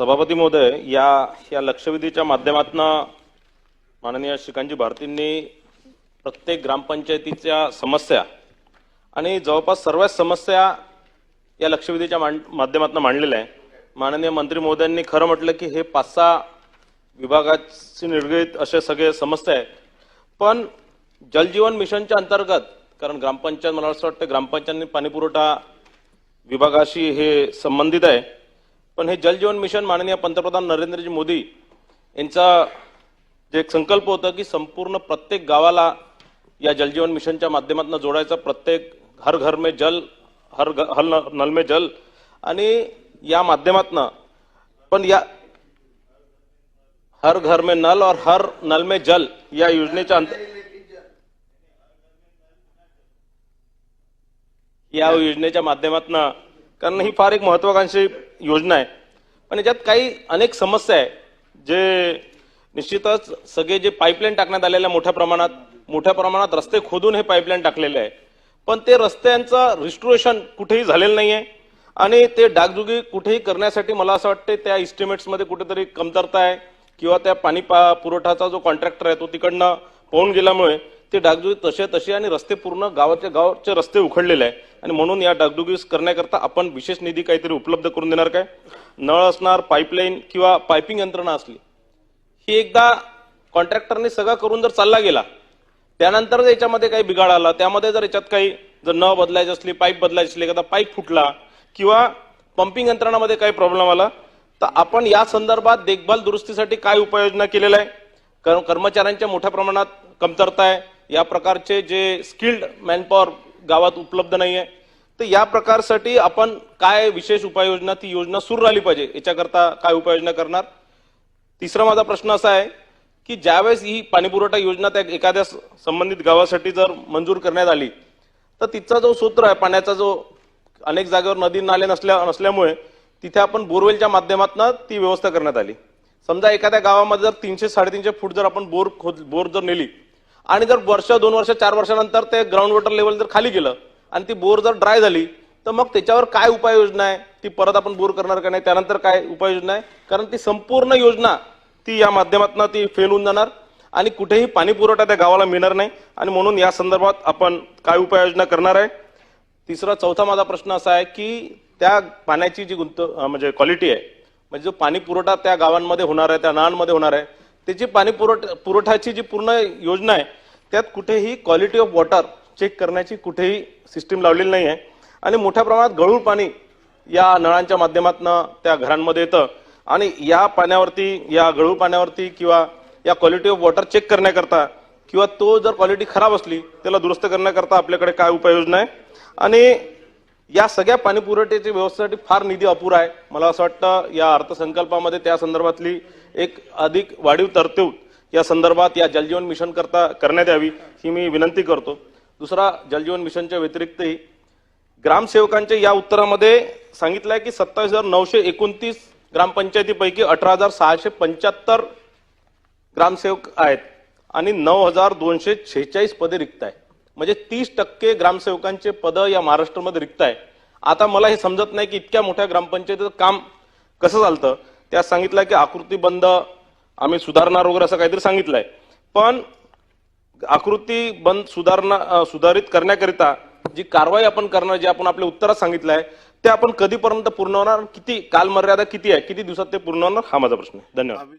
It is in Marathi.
सभापती महोदय या या लक्षवेधीच्या माध्यमातून माननीय श्रीकांतजी भारतींनी प्रत्येक ग्रामपंचायतीच्या समस्या आणि जवळपास सर्वच समस्या या लक्षवेधीच्या मांड माध्यमातून मांडलेल्या आहे माननीय मंत्री महोदयांनी खरं म्हटलं की हे पाच सहा विभागाशी निगडीत असे सगळे समस्या आहेत. पण जलजीवन मिशनच्या अंतर्गत कारण ग्रामपंचायत मला असं वाटतं ग्रामपंचायत पाणीपुरवठा विभागाशी हे संबंधित आहे. पण हे जलजीवन मिशन माननीय पंतप्रधान नरेंद्रजी मोदी यांचा जे एक संकल्प होता की संपूर्ण प्रत्येक गावाला या जलजीवन मिशनच्या माध्यमातून जोडायचा प्रत्येक हर घर में जल हर ग- हर नल में जल आणि या माध्यमातनं पण या हर घर में नल और हर नल में जल या योजनेच्या अंत या योजनेच्या माध्यमातून कारण ही फार एक महत्वाकांक्षी योजना आहे. पण याच्यात काही अनेक समस्या आहे जे निश्चितच सगळे जे पाईपलाईन टाकण्यात आलेले आहे मोठ्या प्रमाणात मोठ्या प्रमाणात रस्ते खोदून हे पाईपलाईन टाकलेले आहे. पण ते रस्त्यांचं रिस्टोरेशन कुठेही झालेलं नाही आहे आणि ते डागजुगी कुठेही करण्यासाठी मला असं वाटते त्या इस्टिमेट्समध्ये कुठेतरी कमतरता आहे किंवा त्या पाणी पा पुरवठाचा जो कॉन्ट्रॅक्टर आहे तो तिकडनं पळून गेल्यामुळे ते डागडुगी तसे तसे आणि रस्ते पूर्ण गावाच्या गावाचे रस्ते उखडलेले आहे. आणि म्हणून या डागडुगीस करण्याकरता आपण विशेष निधी काहीतरी उपलब्ध करून देणार काय? नळ असणार पाईपलाईन किंवा पायपिंग यंत्रणा असली. ही एकदा कॉन्ट्रॅक्टरने सगळं करून जर चालला गेला त्यानंतर जर याच्यामध्ये काही बिघाड आला त्यामध्ये जर याच्यात काही जर न बदलायची असली पाईप बदलायची असली एखादा पाईप फुटला किंवा पंपिंग यंत्रणामध्ये काही प्रॉब्लेम आला तर आपण या संदर्भात देखभाल दुरुस्तीसाठी काय उपाययोजना केलेल्या आहे कारण कर्मचाऱ्यांच्या मोठ्या प्रमाणात कमतरता आहे. या प्रकारचे जे स्किल्ड मॅनपॉवर गावात उपलब्ध नाही आहे तर या प्रकारसाठी आपण काय विशेष उपाययोजना ती योजना सुरू राहिली पाहिजे? याच्याकरता काय उपाययोजना करणार? तिसरा माझा प्रश्न असा आहे की ज्यावेळेस ही पाणीपुरवठा योजना त्या एखाद्या संबंधित गावासाठी जर मंजूर करण्यात आली तर तिथचा जो सूत्र आहे पाण्याचा जो अनेक जागेवर नदी नाले नसल्या नसल्यामुळे तिथे आपण बोरवेलच्या माध्यमातून ती व्यवस्था करण्यात आली. समजा एखाद्या गावामध्ये जर तीनशे साडेतीनशे फूट जर आपण बोर खोद बोर जर नेली आणि जर वर्ष दोन वर्ष चार वर्षानंतर ते ग्राउंड वॉटर लेवल जर खाली गेलं आणि ती बोर जर ड्राय झाली तर मग त्याच्यावर काय उपाययोजना आहे? ती परत आपण बोर करणार का नाही? त्यानंतर काय उपाययोजना आहे? कारण ती संपूर्ण योजना ती या माध्यमातून ती फेल होऊन जाणार आणि कुठेही पाणी पुरवठा त्या गावाला मिळणार नाही. आणि म्हणून या संदर्भात आपण काय उपाययोजना करणार आहे? तिसरा चौथा माझा प्रश्न असा आहे की त्या पाण्याची जी गुंत म्हणजे क्वालिटी आहे म्हणजे जो पाणी पुरवठा त्या गावांमध्ये होणार आहे त्या नळांमध्ये होणार आहे त्याची पाणी पुरवठा पुरवठ्याची जी पूर्ण योजना आहे त्यात कुठेही क्वालिटी ऑफ वॉटर चेक करण्याची कुठेही सिस्टीम लावलेली नाही आहे आणि मोठ्या प्रमाणात गळूळ पाणी या नळांच्या माध्यमातून त्या घरांमध्ये येतं. आणि या पाण्यावरती या गळूळ पाण्यावरती किंवा या क्वालिटी ऑफ वॉटर चेक करण्याकरता किंवा तो जर क्वालिटी खराब असली त्याला दुरुस्त करण्याकरता आपल्याकडे काय उपाययोजना आहे? आणि या सगळ्या पाणी पुरवठ्याच्या व्यवस्थेसाठी फार निधी अपुरा आहे. मला असं वाटतं या अर्थसंकल्पामध्ये त्या संदर्भातली एक अधिक वाढीव तरतूद या संदर्भात या जलजीवन मिशन करता करण्यात यावी ही मी विनंती करतो. दुसरा जलजीवन मिशनच्या व्यतिरिक्तही ग्रामसेवकांच्या या उत्तरामध्ये सांगितलं आहे की सत्तावीस हजार नऊशे एकोणतीस ग्रामपंचायतीपैकी अठरा हजार सहाशे पंच्याहत्तर ग्रामसेवक आहेत आणि नऊ हजार दोनशे शेहेचाळीस पदे रिक्त आहे म्हणजे तीस टक्के ग्रामसेवकांचे पद या महाराष्ट्रामध्ये रिक्त आहे. आता मला हे समजत नाही की इतक्या मोठ्या ग्रामपंचायतीचं काम कसं चालतं. त्या सांगितलं की आकृती बंद आम्ही सुधारणार वगैरे असं काहीतरी सांगितलंय. पण आकृती बंद सुधारणा सुधारित करण्याकरिता जी कारवाई आपण करणार जे आपण आपल्या उत्तरात सांगितलं आहे ते आपण कधीपर्यंत पूर्ण होणार किती कालमर्यादा किती आहे किती दिवसात ते पूर्ण होणार हा माझा प्रश्न आहे. धन्यवाद.